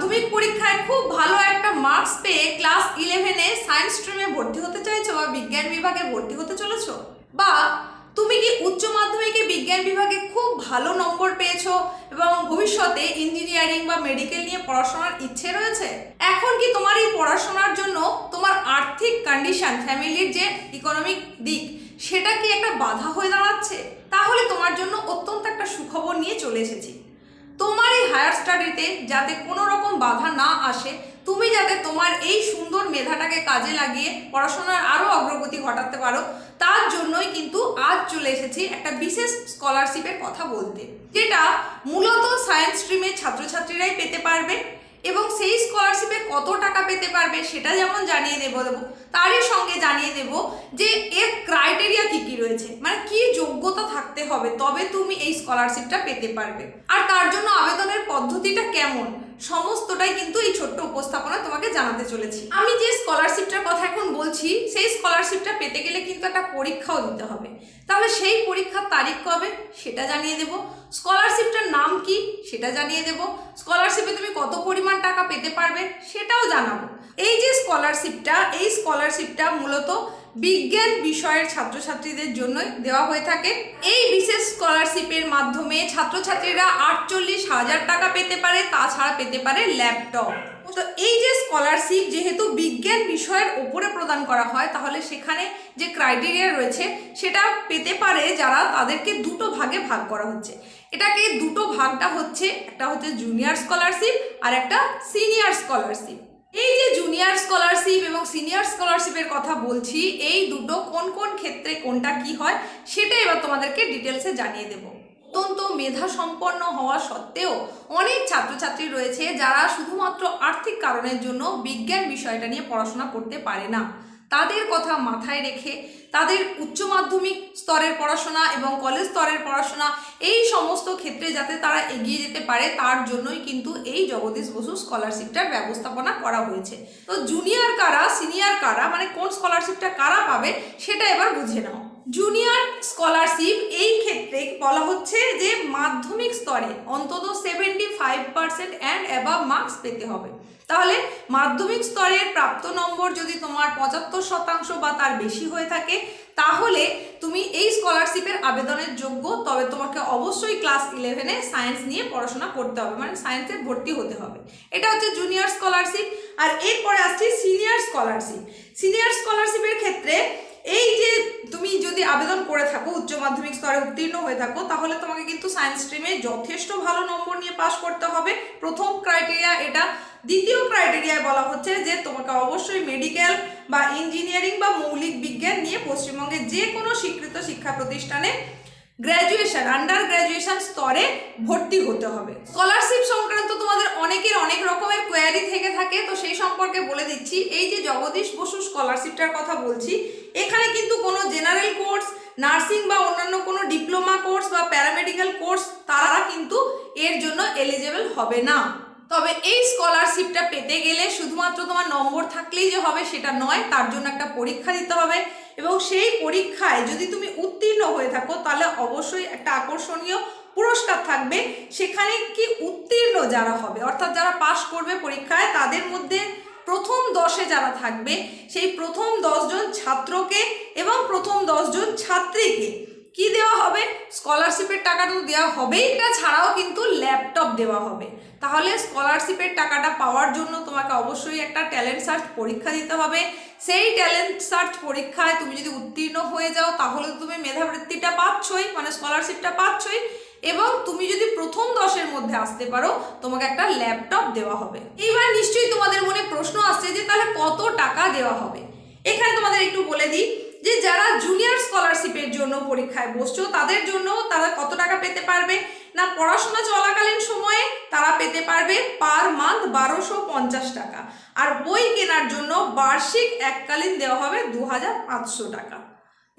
মাধ্যমিক পরীক্ষায় খুব ভালো একটা মার্কস পেয়ে ক্লাস ইলেভেনে সায়েন্স স্ট্রিমে ভর্তি হতে চাইছো বা বিজ্ঞান বিভাগে ভর্তি হতে চলেছো? বা তুমি কি উচ্চ মাধ্যমিকে বিজ্ঞান বিভাগে খুব ভালো নম্বর পেয়েছ এবং ভবিষ্যতে ইঞ্জিনিয়ারিং বা মেডিকেল নিয়ে পড়াশোনার ইচ্ছে রয়েছে? এখন কি তোমার এই পড়াশোনার জন্য তোমার আর্থিক কন্ডিশন ফ্যামিলির যে ইকোনমিক দিক, সেটা কি একটা বাধা হয়ে দাঁড়াচ্ছে? তাহলে তোমার জন্য অত্যন্ত একটা সুখবর নিয়ে চলে এসেছি। তোমার এই হায়ার স্টাডিতে যাতে কোনো রকম বাধা না আসে, তুমি যাতে তোমার এই সুন্দর মেধাটাকে কাজে লাগিয়ে পড়াশোনার আরও অগ্রগতি ঘটাতে পারো, তার জন্যই কিন্তু আজ চলে এসেছি একটা বিশেষ স্কলারশিপের কথা বলতে, যেটা মূলত সায়েন্স স্ট্রিমের ছাত্রছাত্রীরাই পেতে পারবে। এবং সেই স্কলারশিপে কত টাকা পেতে পারবে সেটা যেমন জানিয়ে দেব দেবো, তারই সঙ্গে জানিয়ে দেব যে এর ক্রাইটেরিয়া কি কি রয়েছে। মানে কি যোগ্যতা থাকতে হবে, তবে তুমি এই স্কলারশিপটা পেতে পারবে। আর তার জন্য আবেদনের পদ্ধতিটা কেমন? সমস্তটাই কিন্তু এই ছোট্ট উপস্থাপনা তোমাকে জানাতে চলেছি। আমি যে স্কলারশিপটার কথা এখন বলছি, সেই স্কলারশিপটা পেতে গেলে কিন্তু একটা পরীক্ষাও দিতে হবে। তাহলে সেই পরীক্ষার তারিখ কবে? সেটা জানিয়ে দেব। স্কলারশিপটার নাম কি? সেটা জানিয়ে দেব। স্কলারশিপে তুমি কত পরিমাণ টাকা পেতে পারবে? সেটাও জানাব। এই যে স্কলারশিপটা এই স্কলারশিপটা মূলত বিজ্ঞান বিষয়ের ছাত্রছাত্রীদের জন্য দেওয়া হয়ে থাকে। এই বিশেষ স্কলারশিপের মাধ্যমে ছাত্রছাত্রীরা আটচল্লিশ হাজার টাকা পেতে পারে, তাছাড়া পেতে পারে ল্যাপটপ। তো এই যে স্কলারশিপ যেহেতু বিজ্ঞান বিষয়ের ওপরে প্রদান করা হয়, তাহলে সেখানে যে ক্রাইটেরিয়া রয়েছে, সেটা পেতে পারে যারা তাদেরকে দুটো ভাগে ভাগ করা হচ্ছে। এটাকে দুটো ভাগটা হচ্ছে, একটা হচ্ছে জুনিয়র স্কলারশিপ আর একটা সিনিয়র স্কলারশিপ। এই যে জুনিয়র স্কলারশিপ এবং সিনিয়র স্কলারশিপের কথা বলছি, এই দুটো কোন কোন ক্ষেত্রে কোনটা কি হয়, সেটা এবার তোমাদেরকে ডিটেলসে জানিয়ে দেব। অত্যন্ত মেধা সম্পন্ন হওয়া সত্ত্বেও অনেক ছাত্রছাত্রী রয়েছে যারা শুধুমাত্র আর্থিক কারণের জন্য বিজ্ঞান বিষয়টা নিয়ে পড়াশোনা করতে পারে না। তাদের কথা মাথায় রেখে তাদের উচ্চ মাধ্যমিক স্তরের পড়াশোনা এবং কলেজ স্তরের পড়াশোনা এই সমস্ত ক্ষেত্রে যাতে তারা এগিয়ে যেতে পারে, তার জন্যই কিন্তু এই জগদীশ বসু স্কলারশিপটার ব্যবস্থাপনা করা হয়েছে। তো জুনিয়র কারা সিনিয়র কারা মানে কোন স্কলারশিপটা কারা পাবে, সেটা এবার বুঝে নাও। জুনিয়র স্কলারশিপ এই ক্ষেত্রে বলা হচ্ছে যে মাধ্যমিক স্তরে অন্তত seventy five percent and above marks পেতে হবে। তাহলে মাধ্যমিক স্তরের প্রাপ্ত নম্বর যদি তোমার পঁচাত্তর শতাংশ বা তার বেশি হয়ে থাকে, তাহলে তুমি এই স্কলারশিপের আবেদনের যোগ্য, তবে তোমাকে অবশ্যই ক্লাস ইলেভেনে সায়েন্স নিয়ে পড়াশোনা করতে হবে মানে সায়েন্সে ভর্তি হতে হবে। এটা হচ্ছে জুনিয়র স্কলারশিপ আর এরপরে আসছি সিনিয়র স্কলারশিপ সিনিয়র স্কলারশিপের ক্ষেত্রে এই যে তুমি যদি আবেদন করে থাকো, উচ্চ মাধ্যমিক স্তরে উত্তীর্ণ হয়ে থাকো, তাহলে তোমাকে কিন্তু সায়েন্স স্ট্রিমে যথেষ্ট ভালো নম্বর নিয়ে পাশ করতে হবে। প্রথম ক্রাইটেরিয়া এটা। দ্বিতীয় ক্রাইটেরিয়ায় বলা হচ্ছে যে তোমাকে অবশ্যই মেডিকেল বা ইঞ্জিনিয়ারিং বা মৌলিক বিজ্ঞান নিয়ে পশ্চিমবঙ্গে যে কোনো স্বীকৃত শিক্ষা প্রতিষ্ঠানে গ্র্যাজুয়েশন আন্ডার গ্র্যাজুয়েশন স্তরে ভর্তি হতে হবে। স্কলারশিপ সংক্রান্ত অনেকের অনেক রকমের কোয়ারি থেকে থাকে, তো সেই সম্পর্কে বলে দিচ্ছি। এই যে জগদীশ বসু স্কলারশিপটার কথা বলছি, এখানে কিন্তু কোনো জেনারেল কোর্স নার্সিং বা অন্যান্য কোনো ডিপ্লোমা কোর্স বা প্যারামেডিক্যাল কোর্স তারা কিন্তু এর জন্য এলিজেবল হবে না। তবে এই স্কলারশিপটা পেতে গেলে শুধুমাত্র তোমার নম্বর থাকলেই যে হবে সেটা নয়, তার জন্য একটা পরীক্ষা দিতে হবে। এবং সেই পরীক্ষায় যদি তুমি উত্তীর্ণ হয়ে থাকো, তাহলে অবশ্যই একটা আকর্ষণীয় পুরস্কার থাকবে, সেখানে কি উত্তীর্ণ যারা হবে? অর্থাৎ যারা পাশ করবে পরীক্ষায়, তাদের মধ্যে প্রথম দশে যারা থাকবে, সেই প্রথম দশজন ছাত্রকে এবং প্রথম দশজন ছাত্রীকে কি দেওয়া হবে? স্কলারশিপের টাকাটা তো দেওয়া হবেই, এটা ছাড়াও কিন্তু ল্যাপটপ দেওয়া হবে। তাহলে স্কলারশিপের টাকাটা পাওয়ার জন্য তোমাকে অবশ্যই একটা ট্যালেন্ট সার্চ পরীক্ষা দিতে হবে। সেই ট্যালেন্ট সার্চ পরীক্ষায় তুমি যদি উত্তীর্ণ হয়ে যাও, তাহলে তুমি মেধাবৃত্তিটা পাচ্ছই মানে স্কলারশিপটা পাচ্ছই। এবং তুমি যদি প্রথম দশের মধ্যে আসতে পারো, তোমাকে একটা ল্যাপটপ দেওয়া হবে। এইবার নিশ্চয়ই তোমাদের মনে প্রশ্ন আসছে যে, তাহলে কত টাকা দেওয়া হবে? এখানে তোমাদের একটু বলে দিই যে, যারা জুনিয়র স্কলারশিপের জন্য পরীক্ষায় বসছো, তাদের জন্য তারা কত টাকা পেতে পারবে? না, পড়াশোনা চলাকালীন সময়ে তারা পেতে পারবে পার মান্থ বারোশো পঞ্চাশ টাকা। আর বই কেনার জন্য বার্ষিক এককালীন দেওয়া হবে দু হাজার পাঁচশো টাকা।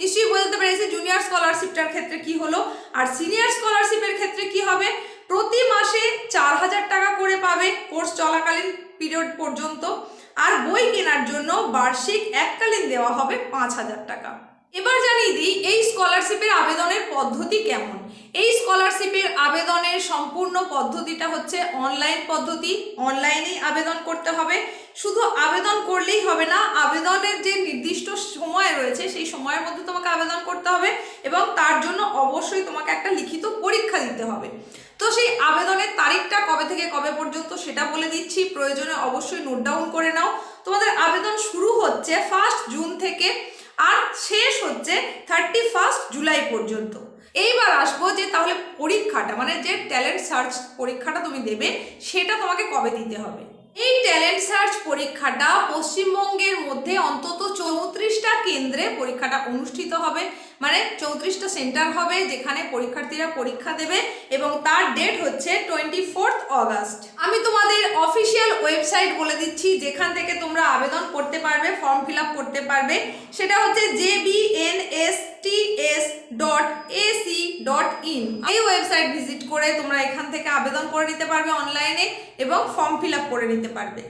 নিশ্চয়ই বোঝাতে পেরেছি জুনিয়র স্কলারশিপটার ক্ষেত্রে কি হলো, আর সিনিয়র স্কলারশিপের ক্ষেত্রে কি হবে? প্রতি মাসে চার হাজার টাকা করে পাবে কোর্স চলাকালীন পিরিয়ড পর্যন্ত, আর বই কেনার জন্য বার্ষিক এককালীন দেওয়া হবে পাঁচ হাজার টাকা। এবার জানিয়ে দিই, এই স্কলারশিপের আবেদনের পদ্ধতি কেমন? এই স্কলারশিপের আবেদনের সম্পূর্ণ পদ্ধতিটা হচ্ছে অনলাইন পদ্ধতি অনলাইনেই আবেদন করতে হবে। শুধু আবেদন করলেই হবে না, আবেদনের যে নির্দিষ্ট সময়ের মধ্যে তোমাকে আবেদন করতে হবে এবং তার জন্য অবশ্যই তোমাকে একটা লিখিত পরীক্ষা দিতে হবে। তো সেই আবেদনের তারিখটা কবে থেকে কবে পর্যন্ত সেটা বলে দিচ্ছি। প্রয়োজনে অবশ্যই নোট ডাউন করে নাও। তোমাদের আবেদন শুরু হচ্ছে ফার্স্ট জুন থেকে আর শেষ হচ্ছে থার্টি ফার্স্ট জুলাই পর্যন্ত। এইবার আসব যে তাহলে পরীক্ষাটা মানে যে ট্যালেন্ট সার্চ পরীক্ষাটা তুমি দেবে, সেটা তোমাকে কবে দিতে হবে? এই ট্যালেন্ট সার্চ পরীক্ষাটা পশ্চিমবঙ্গের মধ্যে অন্তত চৌত্রিশটা কেন্দ্রে পরীক্ষাটা অনুষ্ঠিত হবে। মানে চৌত্রিশটা সেন্টার হবে যেখানে পরীক্ষার্থীরা পরীক্ষা দেবে এবং তার ডেট হচ্ছে টোয়েন্টি ফোর্থ অগাস্ট আমি তোমাদের অফিসিয়াল ওয়েবসাইট বলে দিচ্ছি, যেখান থেকে তোমরা আবেদন করতে পারবে ফর্ম ফিল করতে পারবে। সেটা হচ্ছে J B N S in এই ওয়েবসাইট ভিজিট করে তোমরা এখান থেকে আবেদন করে নিতে পারবে অনলাইনে এবং ফর্ম ফিল করে নিতে পারবে।